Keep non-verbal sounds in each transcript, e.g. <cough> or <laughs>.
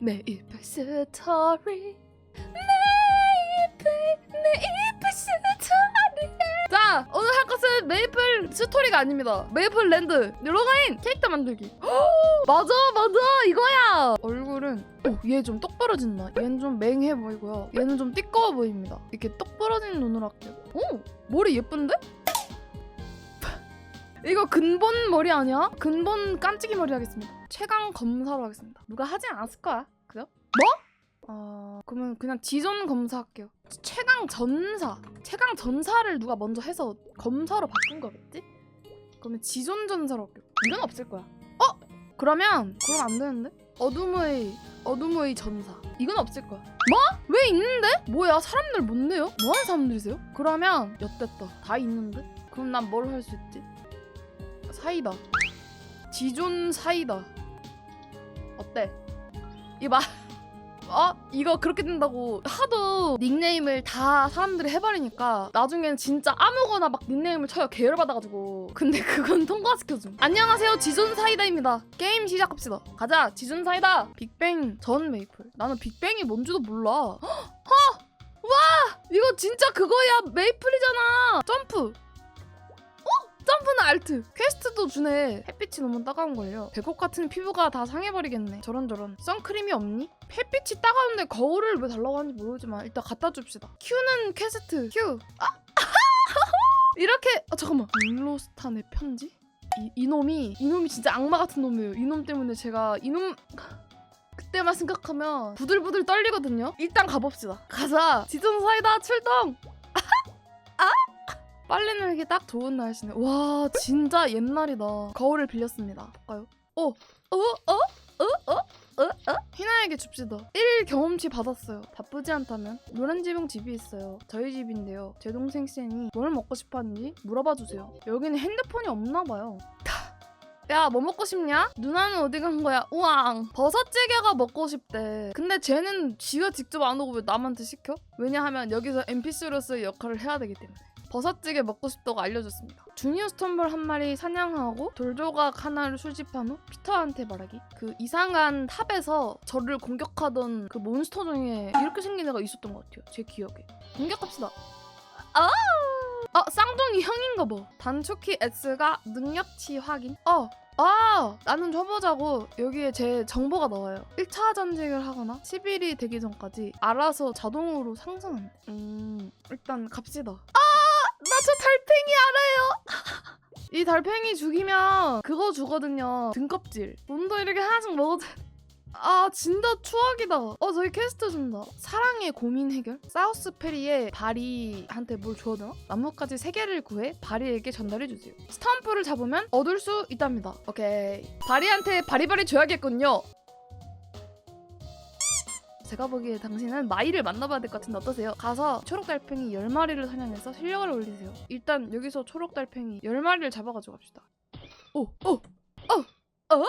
메이플 스토리 메이플 메이플 스토리 자 오늘 할 것은 메이플 스토리가 아닙니다. 메이플 랜드. 로그인 캐릭터 만들기. <gasps> 맞아 맞아. 이거야. 얼굴은 오얘 좀 똑부러진다. 얘는 좀 맹해 보이고요. 얘는 좀 띠꺼워 보입니다. 이렇게 똑부러진 눈으로 할게요. 오 머리 예쁜데? <laughs> 이거 근본 머리 아니야? 근본 깜찍이 머리 하겠습니다 최강 검사로 하겠습니다 누가 하지 않았을 거야 그죠? 뭐? 어 그러면 그냥 지존 검사 할게요 최강 전사 최강 전사를 누가 먼저 해서 검사로 바꾼 거겠지? 그러면 지존 전사로 할게요 이건 없을 거야 어? 그러면 그럼 안 되는데? 어둠의 어둠의 전사 이건 없을 거야 뭐? 왜 있는데? 뭐야 사람들 뭔데요? 뭐하는 사람들이세요? 그러면 엿됐다 다 있는데? 그럼 난 뭘 할 수 있지? 사이다 지존 사이다 어때? 이봐 <laughs> 어? 이거 그렇게 된다고 하도 닉네임을 다 사람들이 해버리니까 나중엔 진짜 아무거나 막 닉네임을 쳐요. 계열 받아가지고. 근데 <laughs> 그건 통과시켜줌. 안녕하세요. 지존 사이다입니다. 게임 시작합시다. 가자. 지존 사이다. 빅뱅 전 메이플. 나는 빅뱅이 뭔지도 몰라. 헉! <gasps> 헉! 와! 이거 진짜 그거야. 메이플이잖아. 점프 점프는 알트 퀘스트도 주네. 햇빛이 너무 따가운걸요. 백옥 같은 피부가 다 상해버리겠네. 저런저런. 선크림이 없니? 햇빛이 따가운데 거울을 왜 달라고 하는지 모르지만 일단 갖다 줍시다. 큐는 퀘스트. 큐. 아! <laughs> 이렇게 아 잠깐만. 블로스탄의 편지? 이, 이놈이 이놈이 진짜 악마 같은 놈이에요. 이놈 때문에 제가 이놈 <laughs> 그때만 생각하면 부들부들 떨리거든요. 일단 가봅시다. 가자. 지존 사이다 출동 빨래 늘기 딱 좋은 날씨네. 와 진짜 옛날이다. 거울을 빌렸습니다. 볼까요? 어? 어? 어? 어? 어? 어? 어? 희나에게 줍시다. 1 경험치 받았어요. 바쁘지 않다면 노란 지붕 집이 있어요. 저희 집인데요. 제 동생 쌤이 뭘 먹고 싶었는지 물어봐 주세요. 여기는 핸드폰이 없나 봐요. 야, 뭐 먹고 싶냐? 누나는 어디 간 거야? 우왕. 버섯찌개가 먹고 싶대. 근데 쟤는 지가 직접 안 오고 왜 남한테 시켜? 왜냐하면 여기서 NPC로서의 역할을 해야 되기 때문에. 버섯찌개 먹고 싶다고 알려줬습니다. 주니어 스톰볼 한 마리 사냥하고 돌조각 하나를 수집한 후 피터한테 말하기. 그 이상한 탑에서 저를 공격하던 그 몬스터 중에 이렇게 생긴 애가 있었던 것 같아요. 제 기억에. 공격합시다. 아! 아, 쌍둥이 형인가 봐. 단축키 S가 능력치 확인. 어, 아, 나는 줘보자고 여기에 제 정보가 나와요. 1차 전직을 하거나 10일이 되기 전까지 알아서 자동으로 상승한대. 음, 일단 갑시다. 아, 나 저 달팽이 알아요. <laughs> 이 달팽이 죽이면 그거 주거든요. 등껍질. 돈도 이렇게 하나씩 먹어도 아 진짜 추억이다. 어 저기 퀘스트 준다. 사랑의 고민 해결. 사우스 페리에 바리한테 뭘 줘야 되나? 나뭇가지 세 개를 구해 바리에게 전달해 주세요. 스탬프를 잡으면 얻을 수 있답니다. 오케이. 바리한테 바리바리 줘야겠군요. 제가 보기에 당신은 마이를 만나봐야 될 것 같은데 어떠세요? 가서 초록 달팽이 10마리를 사냥해서 실력을 올리세요. 일단 여기서 초록 달팽이 10마리를 잡아가지고 갑시다. 오, 오, 어, 어.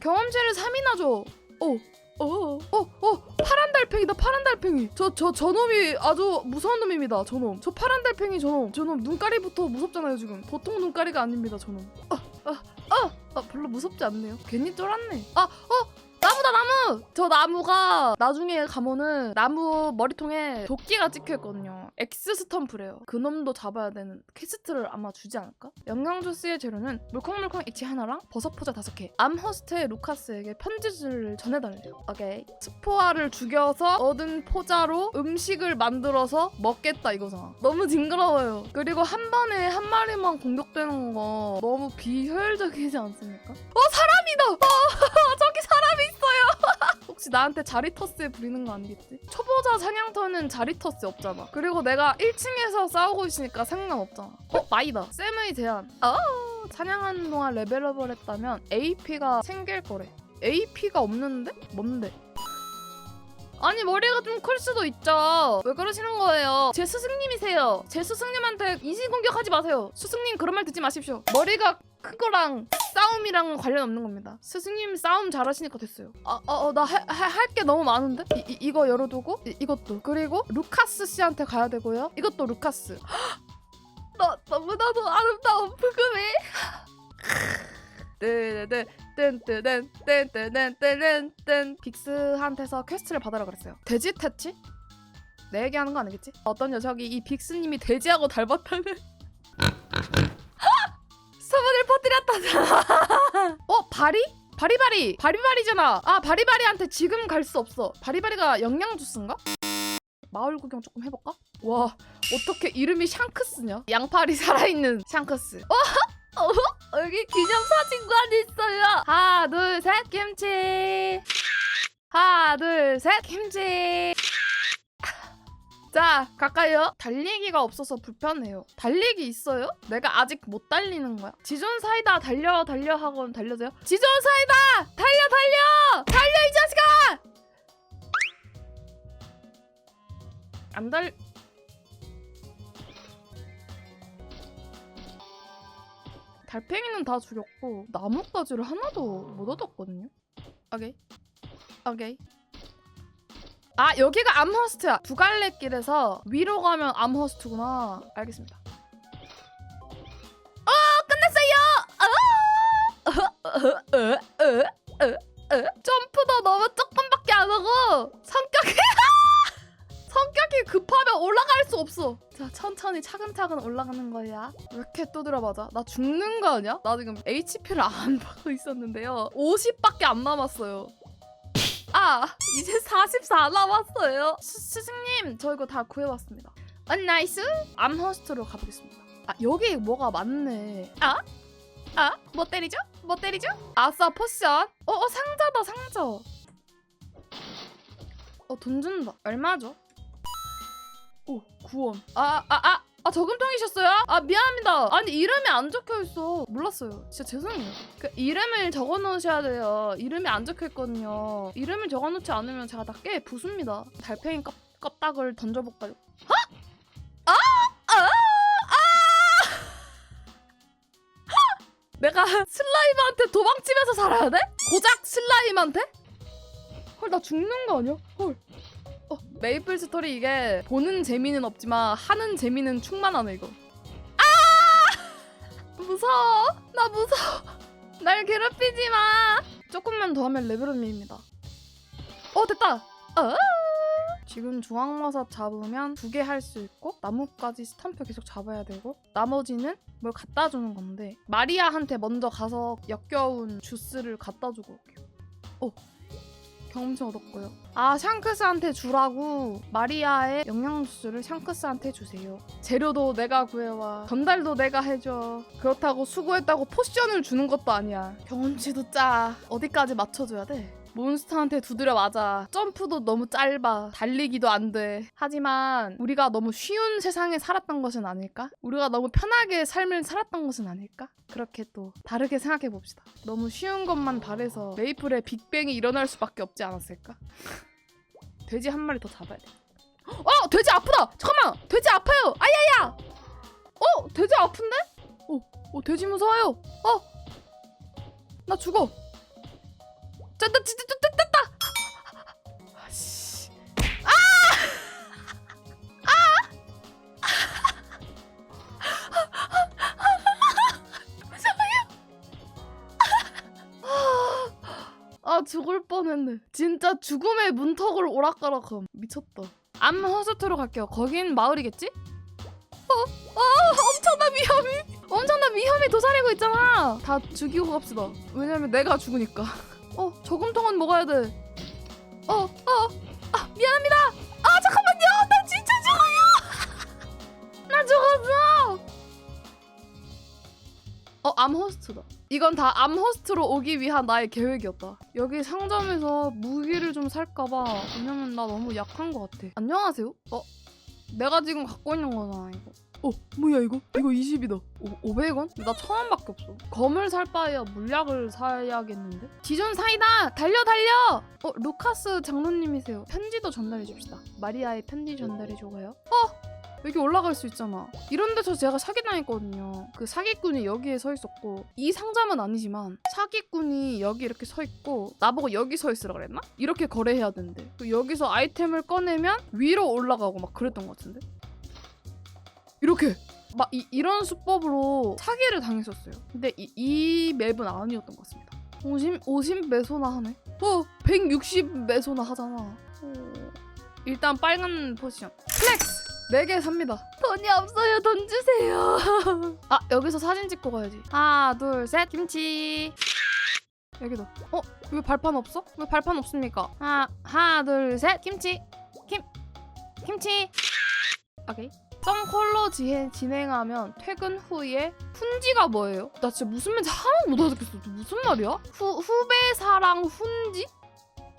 경험치를 3이나 줘. 오. 어, 어, 어, 파란 달팽이다, 파란 달팽이. 저, 저, 저놈이 아주 무서운 놈입니다, 저놈. 저 파란 달팽이 저놈. 저놈 눈가리부터 무섭잖아요, 지금. 보통 눈가리가 아닙니다, 저놈. 아, 아, 아, 아, 별로 무섭지 않네요. 괜히 쫄았네. 아, 어, 나무다, 나무! 저 나무가 나중에 가면은 나무 머리통에 도끼가 찍혀 있거든요. 엑스 스탬프래요. 그 놈도 잡아야 되는 퀘스트를 아마 주지 않을까? 영양주스의 재료는 물컹물컹 이치 하나랑 버섯 포자 다섯 개. 암호스트의 루카스에게 편지를 전해달래요. 오케이. 스포아를 죽여서 얻은 포자로 음식을 만들어서 먹겠다 이거잖아. 너무 징그러워요. 그리고 한 번에 한 마리만 공격되는 거 너무 비효율적이지 않습니까? 어 사람이다. 어, <laughs> 저기 사람이 있어요. <laughs> 혹시 나한테 자리터스에 부리는 거 아니겠지? 초보자 사냥터는 자리터스 없잖아. 그리고 내가 1층에서 싸우고 있으니까 상관없잖아. 어 마이다. 쌤의 제안. 아 사냥하는 동안 레벨업을 했다면 AP가 생길 거래. AP가 없는데? 뭔데? 아니 머리가 좀 클 수도 있죠. 왜 그러시는 거예요? 제 스승님이세요. 제 스승님한테 인신 공격하지 마세요. 스승님 그런 말 듣지 마십시오. 머리가 큰 거랑 싸움이랑 관련 없는 겁니다. 스승님 싸움 잘하시니까 됐어요. 아, 어, 어, 나 할 게 너무 많은데? 이, 이, 이거 열어두고 이, 이것도 그리고 루카스 씨한테 가야 되고요. 이것도 루카스. <gasps> 너 너무나도 아름다운 부금이. 뜨뜨 뜬뜨든 뜬뜨든 뜨든 빅스한테서 퀘스트를 받으라 그랬어요. 돼지 퇴치? 내 얘기하는 거 아니겠지? 어떤 녀석이 이 빅스님이 돼지하고 닮았다는 소문을 퍼뜨렸다. <laughs> 어 바리? 바리바리 바리바리잖아. 아 바리바리한테 지금 갈 수 없어. 바리바리가 영양 주스인가? 마을 구경 조금 해볼까? 와 어떻게 이름이 샹크스냐? 양팔이 살아있는 샹크스. 어? <laughs> 어? 여기 기념사진관 있어요. 하나 둘 셋 김치. 하나 둘 셋 김치. 자 가까이요. 달리기가 없어서 불편해요. 달리기 있어요? 내가 아직 못 달리는 거야. 지존 사이다 달려 달려 하고는 달려줘요. 지존 사이다 달려 달려 달려 이 자식아. 안 달. 달팽이는 다 죽였고 나뭇가지를 하나도 못 얻었거든요. 오케이. 오케이. 아 여기가 암허스트야. 두 갈래 길에서 위로 가면 암허스트구나. 알겠습니다. 어 끝났어요. 어! 점프도 너무 조금밖에 안 하고 성격이 <laughs> 성격이 급하면 올라갈 수 없어. 자 천천히 차근차근 올라가는 거야. 왜 이렇게 두드려 맞아? 나 죽는 거 아니야? 나 지금 HP를 안 <laughs> 받고 있었는데요. 50밖에 안 남았어요. 아 <laughs> 이제 44 남았어요. 스, 스승님 저 이거 다 구해왔습니다. 어 나이스. 암허스트로 가보겠습니다. 아 여기 뭐가 많네. 아? 아? 뭐 때리죠? 뭐 때리죠? 아싸 포션. 어, 어 상자다 상자. 어 돈 준다. 얼마죠? 오 9원. 아 아 아. 아 저금통이셨어요? 아 미안합니다. 아니 이름이 안 적혀 있어. 몰랐어요. 진짜 죄송해요. 그 이름을 적어 놓으셔야 돼요. 이름이 안 적혀 있거든요. 이름을 적어 놓지 않으면 제가 다 깨 부숩니다. 달팽이 껍, 껍닥을 던져볼까요? 하? 아! 아! 아! 내가 슬라임한테 도망치면서 살아야 돼? 고작 슬라임한테? 헐 나 죽는 거 아니야? 헐. 어, 메이플 스토리 이게 보는 재미는 없지만 하는 재미는 충만하네 이거. 아! <laughs> 무서워. 나 무서워. 날 괴롭히지 마. 조금만 더 하면 레벨업입니다. 어 됐다. 어? 지금 중앙마사 잡으면 두 개 할 수 있고 나뭇가지 스탬프 계속 잡아야 되고 나머지는 뭘 갖다 주는 건데 마리아한테 먼저 가서 역겨운 주스를 갖다 주고 올게요. 어 경험치 얻었고요. 아 샹크스한테 주라고 마리아의 영양 주스를 샹크스한테 주세요. 재료도 내가 구해와 전달도 내가 해줘. 그렇다고 수고했다고 포션을 주는 것도 아니야. 경험치도 짜. 어디까지 맞춰줘야 돼? 몬스터한테 두드려 맞아. 점프도 너무 짧아. 달리기도 안 돼. 하지만 우리가 너무 쉬운 세상에 살았던 것은 아닐까? 우리가 너무 편하게 삶을 살았던 것은 아닐까? 그렇게 또 다르게 생각해 봅시다. 너무 쉬운 것만 바래서 메이플에 빅뱅이 일어날 수밖에 없지 않았을까? <laughs> 돼지 한 마리 더 잡아야 돼. <gasps> 어, 돼지 아프다. 잠깐만, 돼지 아파요. 아야야. 어, 돼지 아픈데? 어, 어, 돼지 무서워요. 어, 나 죽어. 짠다, 진짜 됐다. 아씨. 아 죽을 뻔했네. 진짜 죽음의 문턱을 오락가락함. 미쳤다. 암허스트로 갈게요. 거긴 마을이겠지? 어, 어, 엄청난 위험이, 엄청난 위험이 도사리고 있잖아. 다 죽이고 갑시다. 왜냐면 내가 죽으니까. 어, 저금통은 먹어야 돼. 어, 어, 아 미안합니다. 아 잠깐만요. 나 진짜 죽어요. <laughs> 나 죽었어. 어, 암호스트다. 이건 다 암호스트로 오기 위한 나의 계획이었다. 여기 상점에서 무기를 좀 살까봐. 왜냐면 나 너무 약한 것 같아. 안녕하세요? 어? 내가 지금 갖고 있는 거잖아, 이거. 어, 뭐야, 이거? 이거 20이다. 오, 500원? 나 1000원밖에 없어. 검을 살 바에야 물약을 사야겠는데? 지존 사이다! 달려, 달려! 어, 루카스 장로님이세요. 편지도 전달해 줍시다. 마리아의 편지 전달해 줘봐요. 어! 여기 올라갈 수 있잖아. 이런 데서 제가 사기당했거든요. 그 사기꾼이 여기에 서 있었고 이 상점은 아니지만 사기꾼이 여기 이렇게 서 있고 나보고 여기 서 있으라 그랬나? 이렇게 거래해야 된대. 그 여기서 아이템을 꺼내면 위로 올라가고 막 그랬던 것 같은데. 이렇게 막 이, 이런 수법으로 사기를 당했었어요. 근데 이, 이 맵은 아니었던 것 같습니다. 50, 50 메소나 하네. 어, 160 메소나 하잖아. 어, 일단 빨간 포지션. 플렉스! 4개 삽니다. 돈이 없어요. 돈 주세요. <laughs> 아, 여기서 사진 찍고 가야지. 하나, 둘, 셋. 김치. 여기도. 어? 왜 발판 없어? 왜 발판 없습니까? 하나, 하나, 둘, 셋. 김치. 김, 김치. 오케이. 지해 진행하면 퇴근 후에 훈지가 뭐예요? 나 진짜 무슨 말인지 하나도 못 알아듣겠어. 무슨 말이야? 후 후배 사랑 훈지?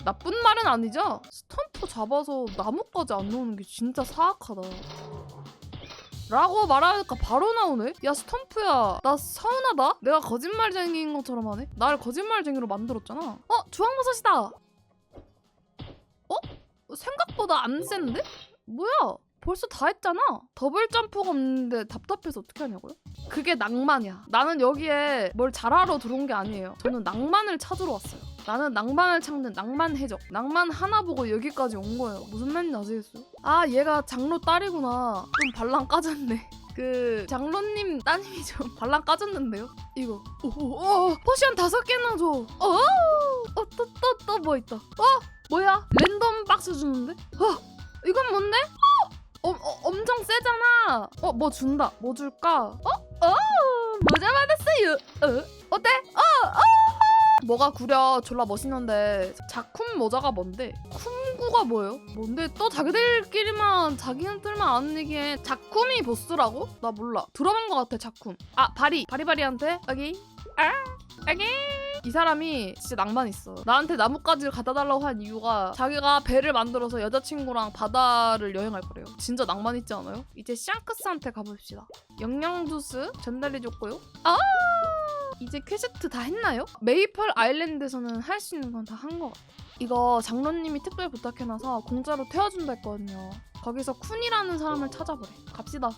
나쁜 말은 아니죠? 스탬프 잡아서 나무까지 안 놓는 게 진짜 사악하다. 라고 말하니까 바로 나오네? 야 스탬프야 나 서운하다? 내가 거짓말쟁이인 것처럼 하네? 나를 거짓말쟁이로 만들었잖아 어? 주황버섯이다 어? 생각보다 안 센데? 뭐야 벌써 다 했잖아 더블 점프가 없는데 답답해서 어떻게 하냐고요? 그게 낭만이야 나는 여기에 뭘 잘하러 들어온 게 아니에요 저는 낭만을 찾으러 왔어요 나는 낭만을 찾는 낭만 해적 낭만 하나 보고 여기까지 온 거예요 무슨 말인지 아시겠어요? 아 얘가 장로 딸이구나 좀 발랑 까졌네 그 장로님 따님이 좀 <laughs> 발랑 까졌는데요? 이거 오오 포션 다섯 개나 줘. 어또 또또 뭐 있다. 어 뭐야 랜덤 박스 주는데? 어 이건 뭔데? 어, 어 엄청 세잖아. 어 뭐 준다. 뭐 줄까? 어? 어 모자 받았어요. 어 어때? 어 어. 뭐가 구려 졸라 멋있는데 작품 모자가 뭔데? 쿰구가 뭐예요? 뭔데 또 자기들끼리만 자기들만 아는 얘기에 작품이 보스라고? 나 몰라 들어본 것 같아 작품 아 바리 바리바리한테 여기 아 여기 이 사람이 진짜 낭만 있어 나한테 나뭇가지를 갖다 달라고 한 이유가 자기가 배를 만들어서 여자친구랑 바다를 여행할 거래요 진짜 낭만 있지 않아요? 이제 샹크스한테 가봅시다 영양 주스 전달해줬고요 아 이제 퀘스트 다 했나요? 메이플 아일랜드에서는 할 수 있는 건 다 한 것 같아요. 이거 장로님이 특별 부탁해놔서 공짜로 태워준다 했거든요. 거기서 쿤이라는 사람을 찾아보래. 갑시다.